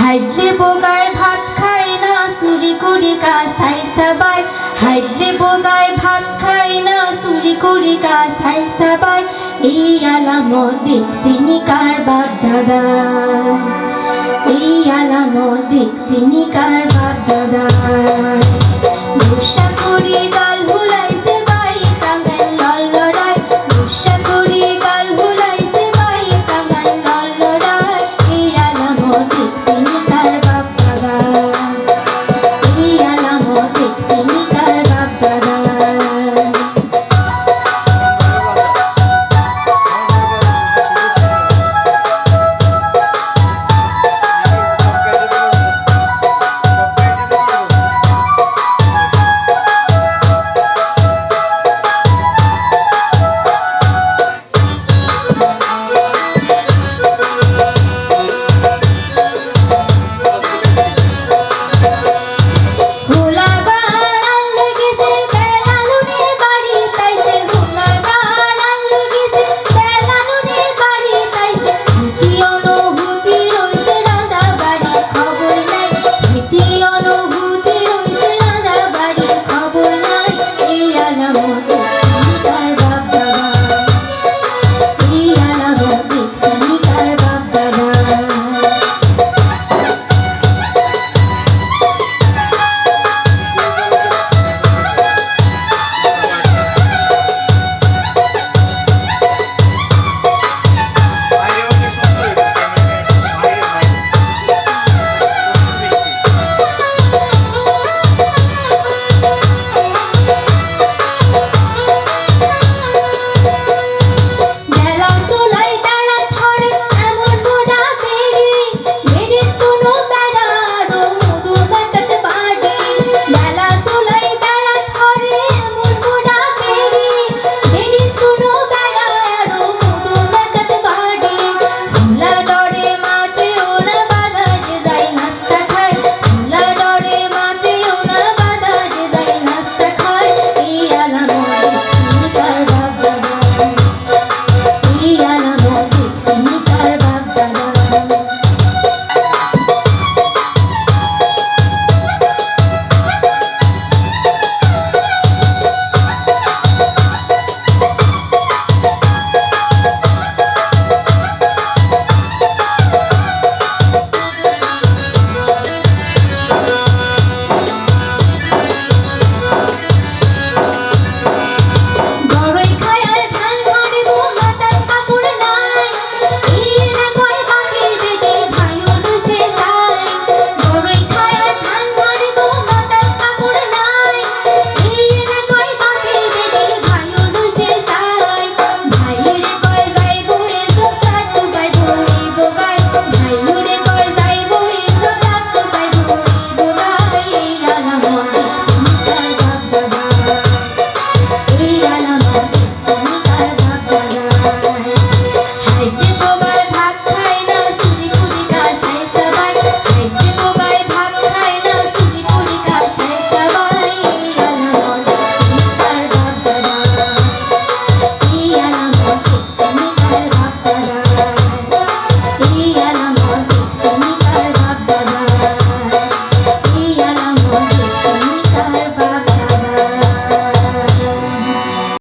হাইলে বোগায় ভাত খায় না, চুরি করি কাছাই সবাই। হাইলে বোগায় ভাত খায় না, চুরি করি কাছাই সবাই। এই আলাম দেখছি কার বাপ দাদা। এই আলাম দেখছি কার বাপ দাদা।